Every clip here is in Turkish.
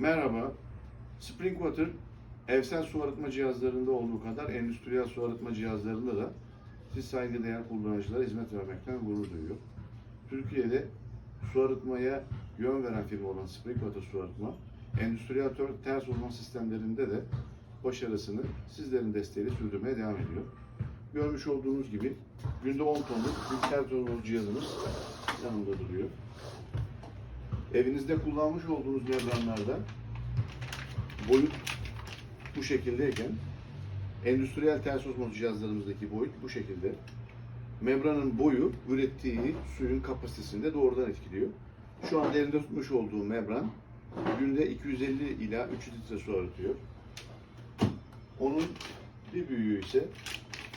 Merhaba. Springwater evsel su arıtma cihazlarında olduğu kadar endüstriyel su arıtma cihazlarında da siz saygıdeğer kullanıcılara hizmet vermekten gurur duyuyor. Türkiye'de su arıtmaya yön veren firma olan Springwater Su Arıtma, endüstriyel ters uzman sistemlerinde de başarısını sizlerin desteğiyle sürdürmeye devam ediyor. Görmüş olduğunuz gibi günde 10 tonluk bir ters cihazımız yanımda duruyor. Evinizde kullanmış olduğunuz membranlarda boyut bu şekildeyken endüstriyel ters osmoz cihazlarımızdaki boyut bu şekilde. Membranın boyu ürettiği suyun kapasitesini de doğrudan etkiliyor. Şu an elinde tutmuş olduğum membran günde 250 ila 300 litre su arıtıyor. Onun bir büyüğü ise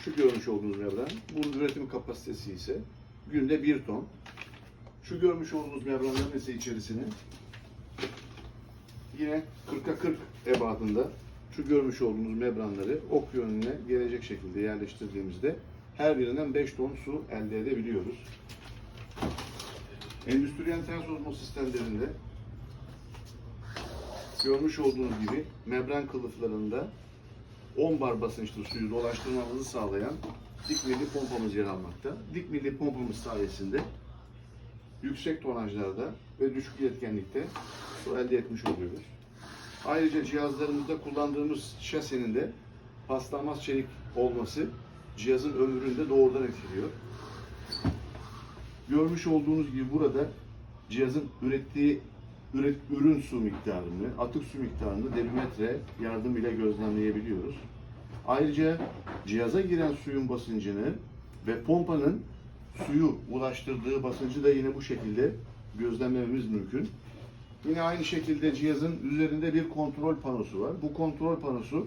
şu görmüş olduğunuz membran, bunun üretim kapasitesi ise günde 1 ton. Şu görmüş olduğunuz membranların ise içerisine yine 40'a 40 ebadında şu görmüş olduğunuz membranları ok yönüne gelecek şekilde yerleştirdiğimizde her birinden 5 ton su elde edebiliyoruz. Endüstriyel ters ozmoz sistemlerinde görmüş olduğunuz gibi membran kılıflarında 10 bar basınçlı suyu dolaştırmamızı sağlayan dik milli pompamız yer almakta. Dik milli pompamız sayesinde yüksek tonajlarda ve düşük iletkenlikte su elde etmiş oluyoruz. Ayrıca cihazlarımızda kullandığımız şasenin de paslanmaz çelik olması cihazın ömrünü de doğrudan etkiliyor. Görmüş olduğunuz gibi burada cihazın ürettiği üret, ürün su miktarını, atık su miktarını debimetre yardımıyla gözlemleyebiliyoruz. Ayrıca cihaza giren suyun basıncını ve pompanın suyu ulaştırdığı basıncı da yine bu şekilde gözlemlememiz mümkün. Yine aynı şekilde cihazın üzerinde bir kontrol panosu var. Bu kontrol panosu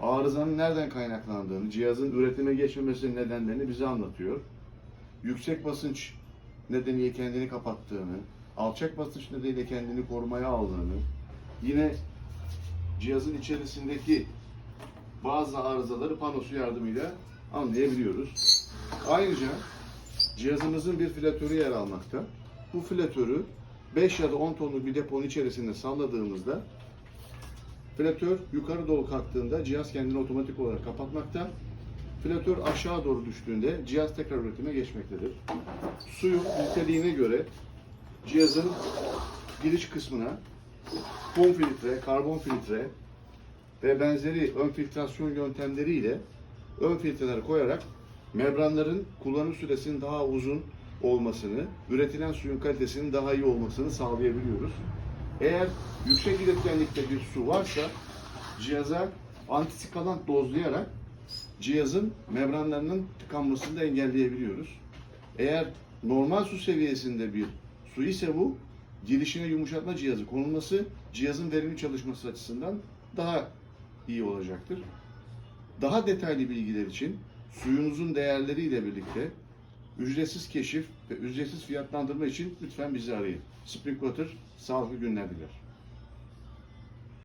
arızanın nereden kaynaklandığını, cihazın üretime geçmemesinin nedenlerini bize anlatıyor. Yüksek basınç nedeniyle kendini kapattığını, alçak basınç nedeniyle kendini korumaya aldığını, yine cihazın içerisindeki bazı arızaları panosu yardımıyla anlayabiliyoruz. Ayrıca cihazımızın bir filatörü yer almakta. Bu filatörü 5 ya da 10 tonluk bir deponun içerisinde salladığımızda filatör yukarı doğru kalktığında cihaz kendini otomatik olarak kapatmakta. Filatör aşağı doğru düştüğünde cihaz tekrar üretime geçmektedir. Suyun niteliğine göre cihazın giriş kısmına kum filtre, karbon filtre ve benzeri ön filtrasyon yöntemleriyle ön filtreler koyarak membranların kullanım süresinin daha uzun olmasını, üretilen suyun kalitesinin daha iyi olmasını sağlayabiliyoruz. Eğer yüksek iletkenlikte bir su varsa cihaza antisikalant dozlayarak cihazın membranlarının tıkanmasını da engelleyebiliyoruz. Eğer normal su seviyesinde bir su ise bu girişine yumuşatma cihazı konulması cihazın verimli çalışması açısından daha iyi olacaktır. Daha detaylı bilgiler için suyunuzun değerleriyle birlikte ücretsiz keşif ve ücretsiz fiyatlandırma için lütfen bizi arayın. Springwater sağlıklı günler diler.